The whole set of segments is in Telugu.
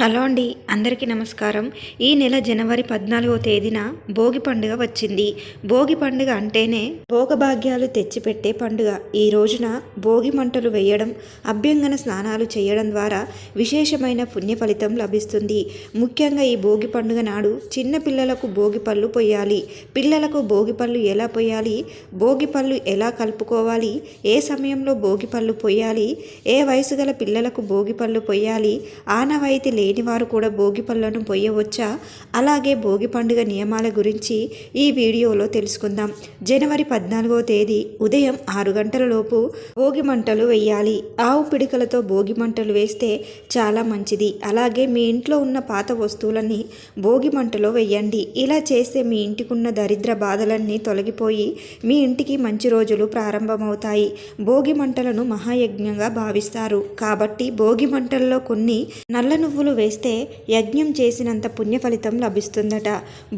హలో అండి అందరికీ నమస్కారం. ఈ నెల జనవరి పద్నాలుగో తేదీన భోగి పండుగ వచ్చింది. భోగి పండుగ అంటేనే భోగభాగ్యాలు తెచ్చిపెట్టే పండుగ. ఈ రోజున భోగి మంటలు వేయడం అభ్యంగన స్నానాలు చేయడం ద్వారా విశేషమైన పుణ్య ఫలితం లభిస్తుంది. ముఖ్యంగా ఈ భోగి పండుగ నాడు చిన్న పిల్లలకు భోగి పళ్ళు పొయ్యాలి. పిల్లలకు భోగి పళ్ళు ఎలా పొయ్యాలి? భోగి పళ్ళు ఎలా కలుపుకోవాలి? ఏ సమయంలో భోగి పళ్ళు పొయ్యాలి? ఏ వయసు గల పిల్లలకు భోగి పళ్ళు పొయ్యాలి? ఆనవాయితీ లేనివారు కూడా భోగి పళ్ళను పొయ్యవచ్చా అలాగే భోగి పండుగ నియమాల గురించి ఈ వీడియోలో తెలుసుకుందాం. జనవరి పద్నాలుగో తేదీ ఉదయం ఆరు గంటల లోపు భోగి మంటలు వేయాలి. ఆవు పిడికలతో భోగి మంటలు వేస్తే చాలా మంచిది. అలాగే మీ ఇంట్లో ఉన్న పాత వస్తువులన్నీ భోగి మంటలో వేయండి. ఇలా చేస్తే మీ ఇంటికున్న దరిద్ర బాధలన్నీ తొలగిపోయి మీ ఇంటికి మంచి రోజులు ప్రారంభమవుతాయి. భోగి మంటలను మహాయజ్ఞంగా భావిస్తారు. కాబట్టి భోగి మంటల్లో కొన్ని నల్ల నువ్వులు వేస్తే యజ్ఞం చేసినంత పుణ్య ఫలితం లభిస్తుందట.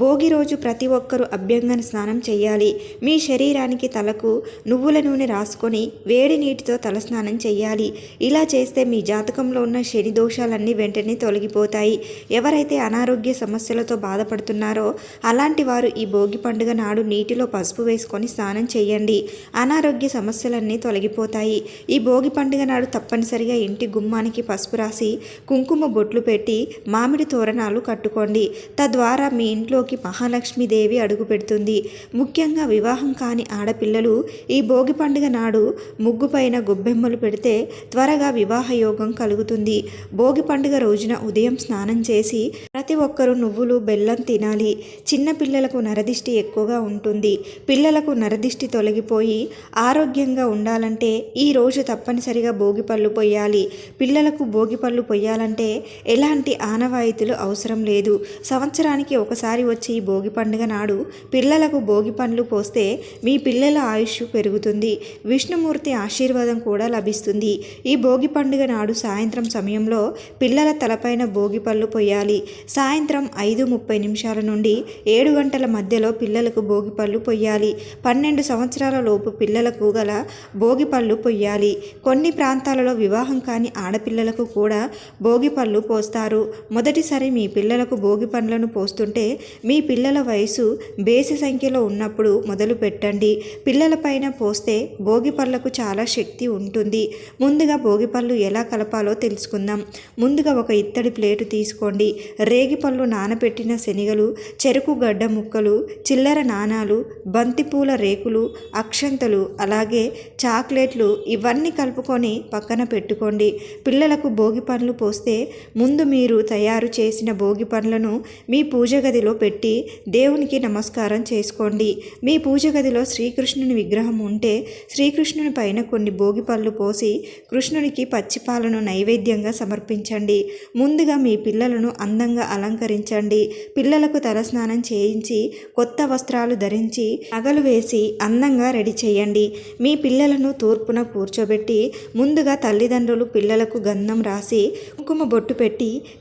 భోగి రోజు ప్రతి ఒక్కరూ అభ్యంగన స్నానం చేయాలి. మీ శరీరానికి తలకు నువ్వుల నూనె రాసుకొని వేడి నీటితో తలస్నానం చేయాలి. ఇలా చేస్తే మీ జాతకంలో ఉన్న శని దోషాలన్నీ వెంటనే తొలగిపోతాయి. ఎవరైతే అనారోగ్య సమస్యలతో బాధపడుతున్నారో అలాంటి వారు ఈ భోగి పండుగ నాడు నీటిలో పసుపు వేసుకొని స్నానం చేయండి. అనారోగ్య సమస్యలన్నీ తొలగిపోతాయి. ఈ భోగి పండుగ నాడు తప్పనిసరిగా ఇంటి గుమ్మానికి పసుపు రాసి కుంకుమ బొట్లు పెట్టి మామిడి తోరణాలు కట్టుకోండి. తద్వారా మీ ఇంట్లోకి మహాలక్ష్మీదేవి అడుగు పెడుతుంది. ముఖ్యంగా వివాహం కాని ఆడపిల్లలు ఈ భోగి పండుగ నాడు ముగ్గు పైన గొబ్బెమ్మలు పెడితే త్వరగా వివాహ యోగం కలుగుతుంది. భోగి పండుగ రోజున ఉదయం స్నానం చేసి ప్రతి ఒక్కరూ నువ్వులు బెల్లం తినాలి. చిన్న పిల్లలకు నరదిష్టి ఎక్కువగా ఉంటుంది. పిల్లలకు నరదిష్టి తొలగిపోయి ఆరోగ్యంగా ఉండాలంటే ఈ రోజు తప్పనిసరిగా భోగి పళ్ళు పొయ్యాలి. పిల్లలకు భోగి పళ్ళు పొయ్యాలంటే ఎలాంటి ఆనవాయితీలు అవసరం లేదు. సంవత్సరానికి ఒకసారి వచ్చే ఈ భోగి పండుగ నాడు పిల్లలకు భోగి పండ్లు పోస్తే మీ పిల్లల ఆయుష్ పెరుగుతుంది. విష్ణుమూర్తి ఆశీర్వాదం కూడా లభిస్తుంది. ఈ భోగి పండుగ నాడు సాయంత్రం సమయంలో పిల్లల తలపైన భోగి పళ్ళు పొయ్యాలి. సాయంత్రం ఐదు ముప్పై నిమిషాల నుండి ఏడు గంటల మధ్యలో పిల్లలకు భోగి పళ్ళు పొయ్యాలి. పన్నెండు సంవత్సరాల లోపు పిల్లలకు గల భోగి పళ్ళు పొయ్యాలి. కొన్ని ప్రాంతాలలో వివాహం కాని ఆడపిల్లలకు కూడా భోగి పళ్ళు పోస్తారు. మొదటిసారి మీ పిల్లలకు భోగి పండ్లను పోస్తుంటే మీ పిల్లల వయసు బేసి సంఖ్యలో ఉన్నప్పుడు మొదలు పెట్టండి. పిల్లలపైన పోస్తే భోగి పళ్ళకు చాలా శక్తి ఉంటుంది. ముందుగా భోగి పళ్ళు ఎలా కలపాలో తెలుసుకుందాం. ముందుగా ఒక ఇత్తడి ప్లేటు తీసుకోండి. రేగి పళ్ళు నానబెట్టిన శనగలు చెరుకు గడ్డ ముక్కలు చిల్లర నాణాలు బంతిపూల రేకులు అక్షంతలు అలాగే చాక్లెట్లు ఇవన్నీ కలుపుకొని పక్కన పెట్టుకోండి. పిల్లలకు భోగి పండ్లు పోస్తే ముందు ముందు మీరు తయారు చేసిన భోగి పండ్లను మీ పూజ గదిలో పెట్టి దేవునికి నమస్కారం చేసుకోండి. మీ పూజ గదిలో శ్రీకృష్ణుని విగ్రహం ఉంటే శ్రీకృష్ణుని పైన కొన్ని భోగి పళ్ళు పోసి కృష్ణునికి పచ్చిపాలను నైవేద్యంగా సమర్పించండి. ముందుగా మీ పిల్లలను అందంగా అలంకరించండి. పిల్లలకు తలస్నానం చేయించి కొత్త వస్త్రాలు ధరించి నగలు వేసి అందంగా రెడీ చేయండి. మీ పిల్లలను తూర్పున కూర్చోబెట్టి ముందుగా తల్లిదండ్రులు పిల్లలకు గంధం రాసి కుంకుమ బొట్టు పెట్టి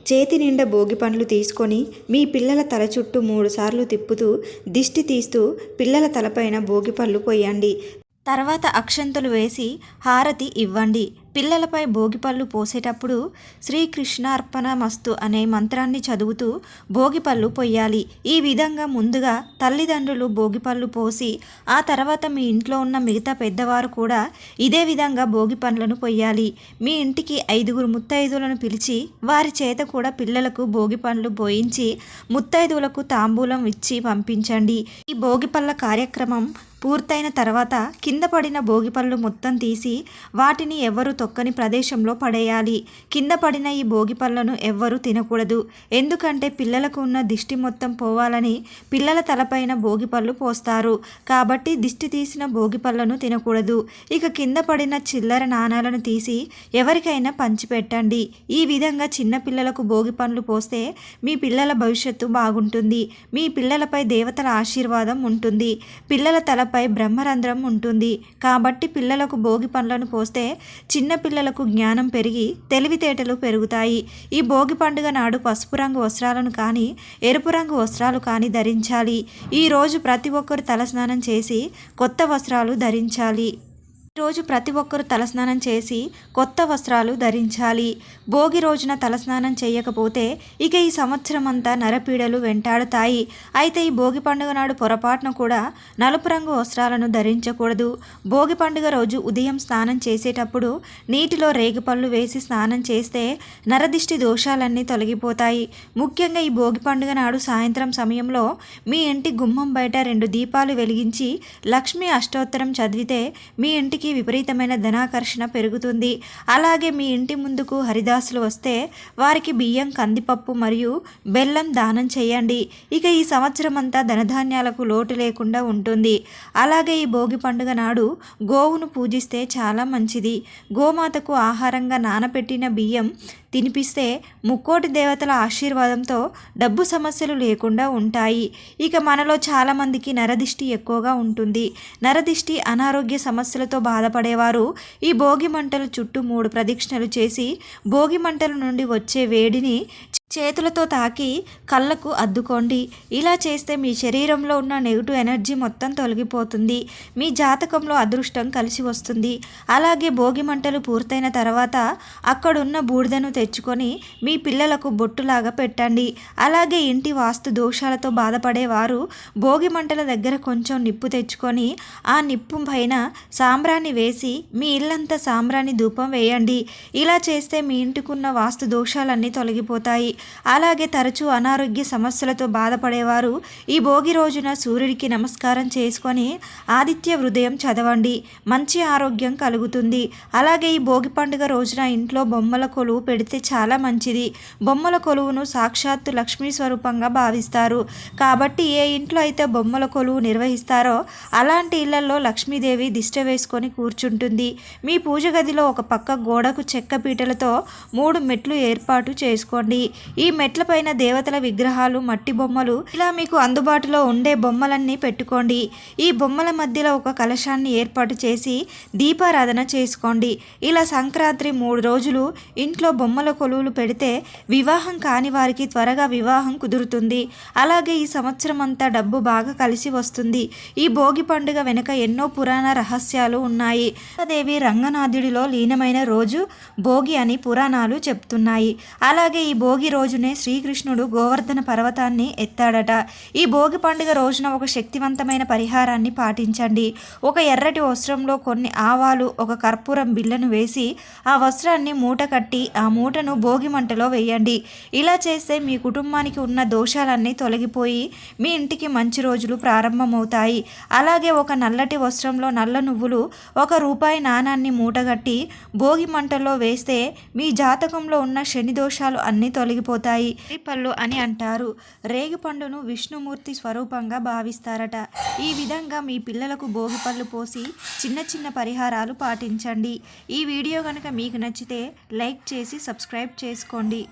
చేతి నిండా భోగి పండ్లు తీసుకొని మీ పిల్లల తల చుట్టూ మూడుసార్లు తిప్పుతూ దిష్టి తీస్తూ పిల్లల తలపైన భోగి పళ్ళు పోయండి. తర్వాత అక్షంతలు వేసి హారతి ఇవ్వండి. పిల్లలపై భోగిపళ్ళు పోసేటప్పుడు శ్రీకృష్ణార్పణ మస్తు అనే మంత్రాన్ని చదువుతూ భోగిపళ్ళు పొయ్యాలి. ఈ విధంగా ముందుగా తల్లిదండ్రులు భోగిపళ్ళు పోసి ఆ తర్వాత మీ ఇంట్లో ఉన్న మిగతా పెద్దవారు కూడా ఇదే విధంగా భోగి పండ్లను పొయ్యాలి. మీ ఇంటికి ఐదుగురు ముత్తైదులను పిలిచి వారి చేత కూడా పిల్లలకు భోగి పండ్లు పోయించి ముత్తైదువులకు తాంబూలం ఇచ్చి పంపించండి. ఈ భోగిపళ్ళ కార్యక్రమం పూర్తయిన తర్వాత కింద పడిన భోగిపళ్ళు మొత్తం తీసి వాటిని ఎవరు తొక్కని ప్రదేశంలో పడేయాలి. కింద పడిన ఈ భోగిపళ్ళను ఎవ్వరూ తినకూడదు. ఎందుకంటే పిల్లలకు ఉన్న దిష్టి మొత్తం పోవాలని పిల్లల తలపైన భోగిపళ్ళు పోస్తారు. కాబట్టి దిష్టి తీసిన భోగిపళ్ళను తినకూడదు. ఇక కింద పడిన చిల్లర నాణాలను తీసి ఎవరికైనా పంచిపెట్టండి. ఈ విధంగా చిన్న పిల్లలకు భోగి పండ్లు పోస్తే మీ పిల్లల భవిష్యత్తు బాగుంటుంది. మీ పిల్లలపై దేవతల ఆశీర్వాదం ఉంటుంది. పిల్లల తల పై బ్రహ్మరంధ్రం ఉంటుంది. కాబట్టి పిల్లలకు భోగి పండ్లను పోస్తే చిన్న పిల్లలకు జ్ఞానం పెరిగి తెలివితేటలు పెరుగుతాయి. ఈ భోగి పండుగ నాడు పసుపు రంగు వస్త్రాలను కానీ ఎరుపు రంగు వస్త్రాలు కానీ ధరించాలి. ఈరోజు ప్రతి ఒక్కరు తలస్నానం చేసి కొత్త వస్త్రాలు ధరించాలి. రోజు ప్రతి ఒక్కరూ తలస్నానం చేసి కొత్త వస్త్రాలు ధరించాలి. భోగి రోజున తలస్నానం చేయకపోతే ఇక ఈ సంవత్సరం అంతా నరపీడలు వెంటాడుతాయి. అయితే ఈ భోగి పండుగ నాడు పొరపాటున కూడా నలుపు రంగు వస్త్రాలను ధరించకూడదు. భోగి పండుగ రోజు ఉదయం స్నానం చేసేటప్పుడు నీటిలో రేగిపళ్ళు వేసి స్నానం చేస్తే నరదిష్టి దోషాలన్నీ తొలగిపోతాయి. ముఖ్యంగా ఈ భోగి పండుగ నాడు సాయంత్రం సమయంలో మీ ఇంటి గుమ్మం బయట రెండు దీపాలు వెలిగించి లక్ష్మీ అష్టోత్తరం చదివితే మీ ఇంటికి విపరీతమైన ధనాకర్షణ పెరుగుతుంది. అలాగే మీ ఇంటి ముందుకు హరిదాసులు వస్తే వారికి బియ్యం కందిపప్పు మరియు బెల్లం దానం చేయండి. ఇక ఈ సంవత్సరం అంతా ధనధాన్యాలకు లోటు లేకుండా ఉంటుంది. అలాగే ఈ భోగి పండుగ నాడు గోవును పూజిస్తే చాలా మంచిది. గోమాతకు ఆహారంగా నానపెట్టిన బియ్యం తినిపిస్తే ముక్కోటి దేవతల ఆశీర్వాదంతో డబ్బు సమస్యలు లేకుండా ఉంటాయి. ఇక మనలో చాలామందికి నరదిష్టి ఎక్కువగా ఉంటుంది. నరదిష్టి అనారోగ్య సమస్యలతో బాధపడేవారు ఈ భోగి మంటల చుట్టూ మూడు ప్రదక్షిణలు చేసి భోగి మంటల నుండి వచ్చే వేడిని చేతులతో తాకి కళ్ళకు అద్దుకోండి. ఇలా చేస్తే మీ శరీరంలో ఉన్న నెగిటివ్ ఎనర్జీ మొత్తం తొలగిపోతుంది. మీ జాతకంలో అదృష్టం కలిసి వస్తుంది. అలాగే భోగి మంటలు పూర్తయిన తర్వాత అక్కడున్న బూడిదను తెచ్చుకొని మీ పిల్లలకు బొట్టులాగా పెట్టండి. అలాగే ఇంటి వాస్తు దోషాలతో బాధపడేవారు భోగి మంటల దగ్గర కొంచెం నిప్పు తెచ్చుకొని ఆ నిప్పు పైన సాంబ్రాన్ని వేసి మీ ఇల్లంతా సాంబ్రాన్ని ధూపం వేయండి. ఇలా చేస్తే మీ ఇంటికున్న వాస్తు దోషాలన్నీ తొలగిపోతాయి. అలాగే తరచూ అనారోగ్య సమస్యలతో బాధపడేవారు ఈ భోగి రోజున సూర్యుడికి నమస్కారం చేసుకొని ఆదిత్య హృదయం చదవండి మంచి ఆరోగ్యం కలుగుతుంది. అలాగే ఈ భోగి పండుగ రోజున ఇంట్లో బొమ్మల కొలువు పెడితే చాలా మంచిది. బొమ్మల కొలువును సాక్షాత్తు లక్ష్మీ స్వరూపంగా భావిస్తారు. కాబట్టి ఏ ఇంట్లో అయితే బొమ్మల కొలువు నిర్వహిస్తారో అలాంటి ఇళ్ళలో లక్ష్మీదేవి దిష్ట వేసుకొని కూర్చుంటుంది. మీ పూజ గదిలో ఒక పక్క గోడకు చెక్క పీటలతో మూడు మెట్లు ఏర్పాటు చేసుకోండి. ఈ మెట్లపైన దేవతల విగ్రహాలు మట్టి బొమ్మలు ఇలా మీకు అందుబాటులో ఉండే బొమ్మలన్నీ పెట్టుకోండి. ఈ బొమ్మల మధ్యలో ఒక కలశాన్ని ఏర్పాటు చేసి దీపారాధన చేసుకోండి. ఇలా సంక్రాంతి మూడు రోజులు ఇంట్లో బొమ్మల కొలువులు పెడితే వివాహం కాని వారికి త్వరగా వివాహం కుదురుతుంది. అలాగే ఈ సంవత్సరం అంతా డబ్బు బాగా కలిసి వస్తుంది. ఈ భోగి పండుగ వెనుక ఎన్నో పురాణ రహస్యాలు ఉన్నాయి. దేవి రంగనాథుడిలో లీనమైన రోజు భోగి అని పురాణాలు చెప్తున్నాయి. అలాగే ఈ భోగి రోజునే శ్రీకృష్ణుడు గోవర్ధన పర్వతాన్ని ఎత్తాడట. ఈ భోగి పండుగ రోజున ఒక శక్తివంతమైన పరిహారాన్ని పాటించండి. ఒక ఎర్రటి వస్త్రంలో కొన్ని ఆవాలు ఒక కర్పూరం బిళ్ళను వేసి ఆ వస్త్రాన్ని మూట కట్టి ఆ మూటను భోగి మంటలో వేయండి. ఇలా చేస్తే మీ కుటుంబానికి ఉన్న దోషాలన్నీ తొలగిపోయి మీ ఇంటికి మంచి రోజులు ప్రారంభమవుతాయి. అలాగే ఒక నల్లటి వస్త్రంలో నల్ల నువ్వులు ఒక రూపాయి నాణాన్ని మూటగట్టి భోగి మంటలో వేస్తే మీ జాతకంలో ఉన్న శని దోషాలు అన్నీ తొలగిపోయి తొలగిపోతాయి పళ్ళు అని అంటారు. రేగిపండును విష్ణుమూర్తి స్వరూపంగా భావిస్తారట. ఈ విధంగా మీ పిల్లలకు భోగి పళ్ళు పోసి చిన్న చిన్న పరిహారాలు పాటించండి. ఈ వీడియో కనుక మీకు నచ్చితే లైక్ చేసి సబ్స్క్రైబ్ చేసుకోండి.